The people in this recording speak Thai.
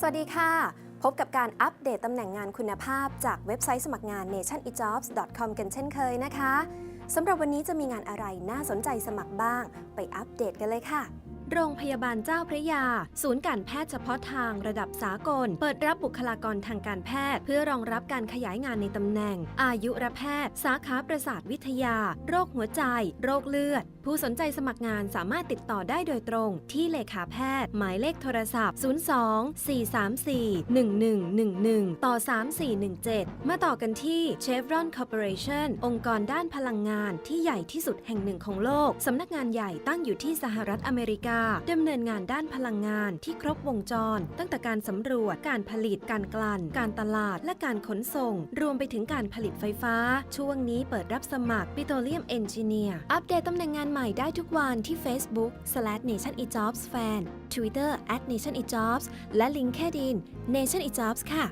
สวัสดีค่ะ พบกับการอัปเดตตำแหน่งงานคุณภาพจากเว็บไซต์สมัครงาน nationejobs.com กันเช่นเคยนะคะสำหรับวันนี้จะมีงานอะไรน่าสนใจสมัครบ้าง ไปอัปเดตกันเลยค่ะ โรงพยาบาลเจ้าพระยา ศูนย์การแพทย์เฉพาะทางระดับสากล เปิดรับบุคลากรทางการแพทย์ เพื่อรองรับการขยายงานในตำแหน่ง อายุรแพทย์ สาขาประสาทวิทยา โรคหัวใจ โรคเลือด ผู้สนใจสมัครงานสามารถติดต่อได้โดยตรง ที่เลขาแพทย์ หมายเลขโทรศัพท์ 02 434 1111 ต่อ 3417 มาต่อกันที่ Chevron Corporation องค์กรด้านพลังงานที่ใหญ่ที่สุดแห่งหนึ่งของโลกสำนักงานใหญ่ตั้งอยู่ที่สหรัฐอเมริกาดำเนินงานด้านพลังงานที่ครบวงจร ตั้งแต่การสำรวจ การผลิต การกลั่น การตลาด และการขนส่ง รวมไปถึงการผลิตไฟฟ้า ช่วงนี้เปิดรับสมัคร Petroleum Engineer อัปเดตตำแหน่งงานใหม่ได้ทุกวันที่ Facebook /nationejobsfan Twitter @nationejobs และ LinkedIn Nation eJobs ค่ะ